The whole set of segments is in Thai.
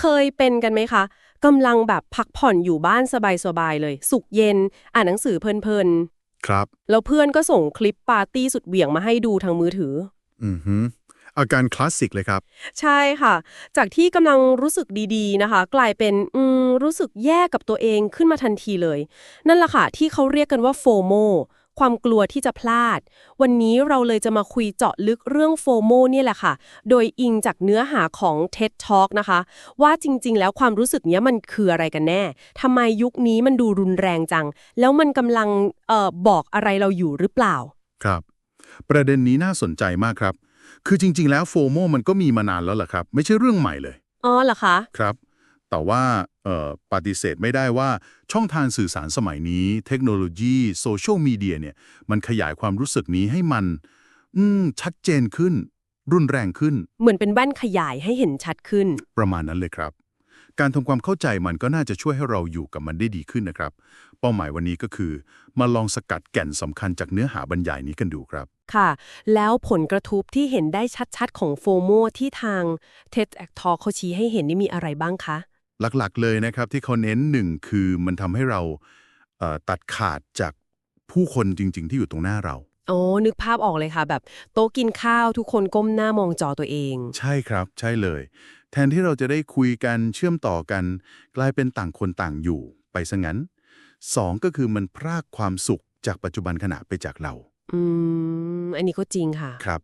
เคยเป็นกันไหมคะกำลังแบบพักผ่อนอยู่บ้านสบายๆเลย สุขเย็น อ่านหนังสือเพลินครับๆแล้วเพื่อนก็ส่งคลิปปาร์ตี้สุดเหวี่ยงมาให้ดูทางมือถือ อือฮึอาการคลาสสิกเลยครับ ใช่ค่ะ จากที่กำลังรู้สึกดีๆนะคะ กลายเป็นอืมรู้สึกแย่กับตัวเองขึ้นมาทันทีเลย นั่นแหละค่ะที่เขาเรียกกันว่าโฟโม ความกลัวที่จะพลาด วันนี้เราเลยจะมาคุยเจาะลึกเรื่องโฟโมเนี่ยแหละค่ะ โดยอิงจากเนื้อหาของ TED Talk นะคะ ว่าจริง ๆ แล้วความรู้สึกเนี้ยมันคืออะไรกันแน่ทำไมยุคนี้มันดูรุนแรงจัง แล้วมันกำลังเอ่อบอกอะไรเราอยู่หรือเปล่า ครับ ประเด็นนี้น่าสนใจมากครับ คือจริง ๆ แล้วโฟโมมันก็มีมานานแล้วล่ะครับ ไม่ใช่เรื่องใหม่เลย อ๋อเหรอคะ ครับ แต่ว่าเอ่อปฏิเสธไม่ได้ว่าช่องทางสื่อสารสมัยนี้ เทคโนโลยีโซเชียลมีเดียเนี่ยมันขยายความรู้สึกนี้ให้มัน อืมชัดเจนขึ้น รุนแรงขึ้น เหมือนเป็นแว่นขยายให้เห็นชัดขึ้น ประมาณนั้นเลยครับ การทำความเข้าใจมันก็น่าจะช่วยให้เราอยู่กับมันได้ดีขึ้นนะครับ เป้าหมายวันนี้ก็คือ มาลองสกัดแก่นสำคัญจากเนื้อหาบรรยายนี้กันดูครับค่ะ แล้วผลกระทบที่เห็นได้ชัดๆ ของโฟโมที่ทาง TED Talk เขาชี้ให้เห็นนี่มีอะไรบ้างคะ หลักๆเลยนะครับที่เขาเน้นหนึ่งคือมันทำให้เราเอ่อตัดขาดจากผู้คนจริง ๆ ที่อยู่ตรงหน้าเรา โอ้นึกภาพออกเลยค่ะ แบบโต๊ะกินข้าวทุกคนก้มหน้ามองจอตัวเอง ใช่ครับ ใช่เลย แทนที่เราจะได้คุยกันเชื่อมต่อกัน กลายเป็นต่างคนต่างอยู่ไปซะงั้นสองก็คือมันพรากความสุขจากปัจจุบันขณะไปจากเราอืม อันนี้ก็จริงค่ะ ครับ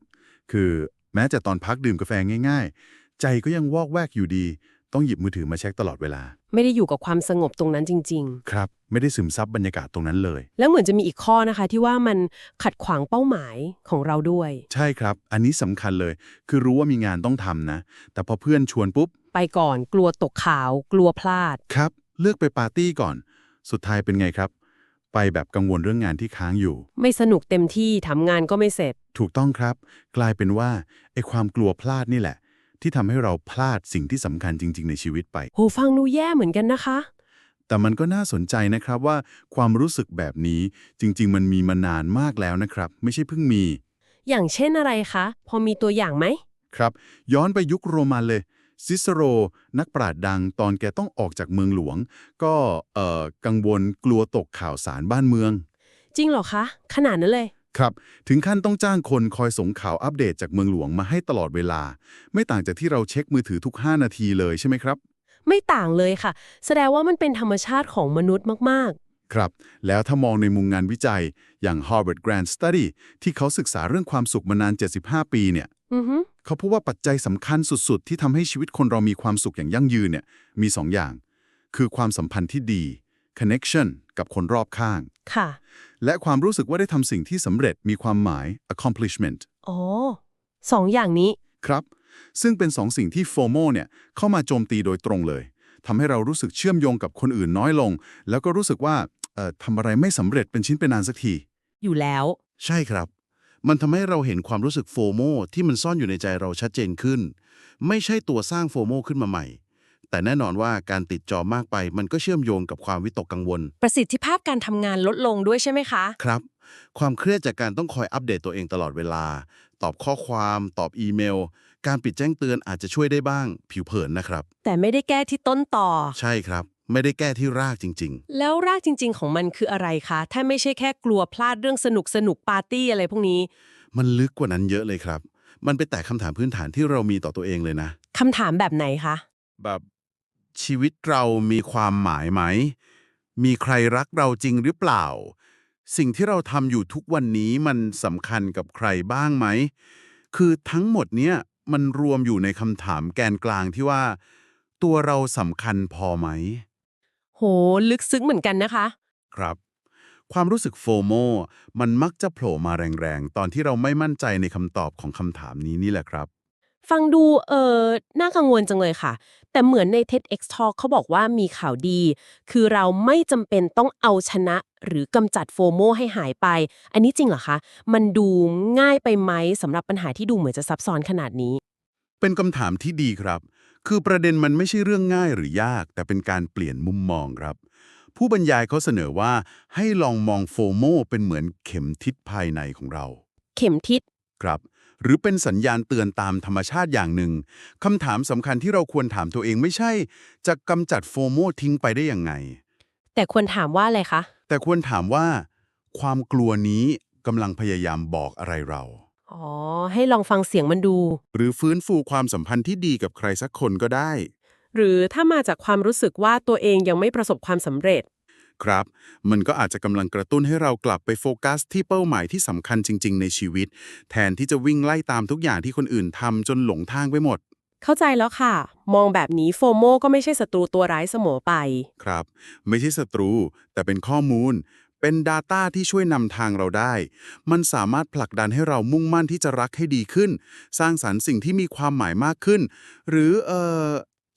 คือแม้จะตอนพักดื่มกาแฟง่าย ๆ ใจก็ยังวอกแวกอยู่ดี ต้องหยิบมือถือมาเช็คตลอดเวลา ไม่ได้อยู่กับความสงบตรงนั้นจริง ครับ ไม่ได้ซึมซับบรรยากาศตรงนั้นเลย ๆ แล้วเหมือนจะมีอีกข้อนะคะที่ว่ามันขัดขวางเป้าหมายของเราด้วย ใช่ครับ อันนี้สำคัญเลย คือรู้ว่ามีงานต้องทำนะ แต่พอเพื่อนชวนปุ๊บ ไปก่อนกลัวตกข่าว กลัวพลาด ครับ เลือกไปปาร์ตี้ก่อน สุดท้ายเป็นไงครับ ไปแบบกังวลเรื่องงานที่ค้างอยู่ ไม่สนุกเต็มที่ทำงานก็ไม่เสร็จ ถูกต้องครับ กลายเป็นว่าไอ้ความกลัวพลาดนี่แหละ ที่ทำให้เราพลาดสิ่งที่สำคัญจริง ๆ ในชีวิตไป โหฟังดูแย่เหมือนกันนะคะ แต่มันก็น่าสนใจนะครับว่าความรู้สึกแบบนี้จริง ๆ มันมีมานานมากแล้วนะครับ ไม่ใช่เพิ่งมี อย่างเช่นอะไรคะ พอมีตัวอย่างไหม ครับ ย้อนไปยุคโรมันเลย ซิสโร นักปราชญ์ดังตอนแกต้องออกจากเมืองหลวง ก็เอ่อกังวลกลัวตกข่าวสารบ้านเมือง จริงเหรอคะ ขนาดนั้นเลย ครับ ถึงขั้นต้องจ้างคนคอยส่งข่าวอัปเดตจากเมืองหลวงมาให้ตลอดเวลา ไม่ต่างจากที่เราเช็คมือถือทุก 5 นาทีเลยใช่ไหมครับ ไม่ต่างเลยค่ะ แสดงว่ามันเป็นธรรมชาติของมนุษย์มากครับ แล้วถ้ามองในมุมงานวิจัยอย่าง Harvard Grant Study ที่เขาศึกษาเรื่องความสุขมานาน 75 ปีเนี่ยๆอือฮึเขาพบว่าปัจจัยสำคัญสุดๆ ที่ทำให้ชีวิตคนเรามีความสุขอย่างยั่งยืนเนี่ยมี 2 อย่าง คือความสัมพันธ์ที่ดี connection กับคนรอบข้างค่ะ และความรู้สึกว่าได้ทำสิ่งที่สำเร็จมีความหมาย accomplishment อ๋อสองอย่างนี้ ครับ ซึ่งเป็นสองสิ่งที่ FOMO เนี่ยเข้ามาโจมตีโดยตรงเลยทำให้เรารู้สึกเชื่อมโยงกับคนอื่นน้อยลง แล้วก็รู้สึกว่าเอ่อทำอะไรไม่สำเร็จเป็นชิ้นเป็นอันสักที อยู่แล้ว ใช่ครับ มันทำให้เราเห็นความรู้สึกโฟโมที่มันซ่อนอยู่ในใจเราชัดเจนขึ้น ไม่ใช่ตัวสร้างโฟโมขึ้นมาใหม่ แต่แน่นอนว่าการติดจอมากไป มันก็เชื่อมโยงกับความวิตกกังวล ประสิทธิภาพการทำงานลดลงด้วยใช่ไหมคะ ครับ ความเครียดจากการต้องคอยอัปเดตตัวเองตลอดเวลา ตอบข้อความ ตอบอีเมล การปิดแจ้งเตือนอาจจะช่วยได้บ้าง ผิวเผินนะครับ แต่ไม่ได้แก้ที่ต้นต่อ ใช่ครับ ไม่ได้แก้ที่รากจริง แล้วรากจริง ๆ ของมันคืออะไรคะ ถ้าไม่ใช่แค่กลัวพลาดเรื่องสนุกสนุกปาร์ตี้อะไรพวกนี้ ๆ มันลึกกว่านั้นเยอะเลยครับ มันไปแตะคำถามพื้นฐานที่เรามีต่อตัวเองเลยนะ คำถามแบบไหนคะ แบบ ชีวิตเรามีความหมายไหม มีใครรักเราจริงหรือเปล่า สิ่งที่เราทำอยู่ทุกวันนี้มันสำคัญกับใครบ้างไหม คือทั้งหมดเนี้ยมันรวมอยู่ในคำถามแกนกลางที่ว่า ตัวเราสำคัญพอไหม โห ลึกซึ้งเหมือนกันนะคะ ครับ ความรู้สึกโฟโมมันมักจะโผล่มาแรงๆ ตอนที่เราไม่มั่นใจในคำตอบของคำถามนี้นี่แหละครับ ฟังดูเออน่ากังวลจังเลยค่ะ แต่เหมือนใน TEDx Talk เขาบอกว่ามีข่าวดี คือเราไม่จำเป็นต้องเอาชนะหรือกำจัดโฟโมให้หายไป อันนี้จริงเหรอคะ มันดูง่ายไปไหมสำหรับปัญหาที่ดูเหมือนจะซับซ้อนขนาดนี้ เป็นคำถามที่ดีครับ คือประเด็นมันไม่ใช่เรื่องง่ายหรือยาก แต่เป็นการเปลี่ยนมุมมองครับ ผู้บรรยายเขาเสนอว่าให้ลองมองโฟโมเป็นเหมือนเข็มทิศภายในของเรา เข็มทิศครับ หรือเป็นสัญญาณเตือนตามธรรมชาติอย่างหนึ่งคำถามสำคัญที่เราควรถามตัวเองไม่ใช่ จะกำจัดโฟโมทิ้งไปได้ยังไง แต่ควรถามว่าอะไรคะ แต่ควรถามว่า ความกลัวนี้กำลังพยายามบอกอะไรเรา อ๋อ ให้ลองฟังเสียงมันดู หรือฟื้นฟูความสัมพันธ์ที่ดีกับใครสักคนก็ได้ หรือถ้ามาจากความรู้สึกว่าตัวเองยังไม่ประสบความสำเร็จ ครับ มันก็อาจจะกำลังกระตุ้นให้เรากลับไปโฟกัสที่เป้าหมายที่สำคัญจริง ๆ ในชีวิต แทนที่จะวิ่งไล่ตามทุกอย่างที่คนอื่นทำจนหลงทางไปหมด เข้าใจแล้วค่ะ มองแบบนี้โฟโมก็ไม่ใช่ศัตรูตัวร้ายเสมอไปครับ ไม่ใช่ศัตรู แต่เป็นข้อมูล เป็น Data ที่ช่วยนำทางเราได้ มันสามารถผลักดันให้เรามุ่งมั่นที่จะรักให้ดีขึ้น สร้างสรรค์สิ่งที่มีความหมายมากขึ้น หรือเอ่อ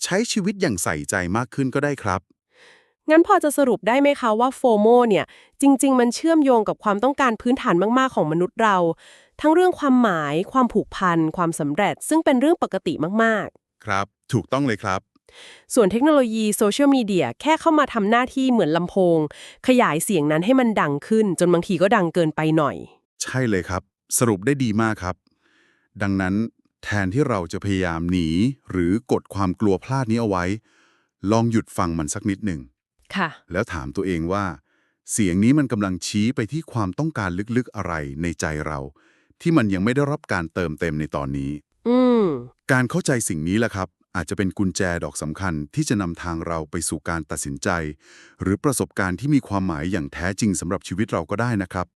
ใช้ชีวิตอย่างใส่ใจมากขึ้นก็ได้ครับ งั้นพอจะสรุปได้ไหมคะว่าโฟโมเนี่ย จริง ๆ มันเชื่อมโยงกับความต้องการพื้นฐานมาก ๆ ของมนุษย์เรา ทั้งเรื่องความหมาย ความผูกพัน ความสำเร็จ ซึ่งเป็นเรื่องปกติมากครับ ถูกต้องเลยครับๆส่วนเทคโนโลยีโซเชียลมีเดียแค่เข้ามาทำหน้าที่เหมือนลำโพง ขยายเสียงนั้นให้มันดังขึ้น จนบางทีก็ดังเกินไปหน่อย ใช่เลยครับ สรุปได้ดีมากครับ ดังนั้นแทนที่เราจะพยายามหนี หรือกดความกลัวพลาดนี้เอาไว้ ลองหยุดฟังมันสักนิดหนึ่ง ค่ะ แล้วถามตัวเองว่า เสียงนี้มันกำลังชี้ไปที่ความต้องการลึกๆอะไรในใจเรา ที่มันยังไม่ได้รับการเติมเต็มในตอนนี้ อืมการเข้าใจสิ่งนี้แหละครับ อาจจะเป็นกุญแจดอกสำคัญที่จะนำทางเราไปสู่การตัดสินใจ หรือประสบการณ์ที่มีความหมายอย่างแท้จริงสำหรับชีวิตเราก็ได้นะครับ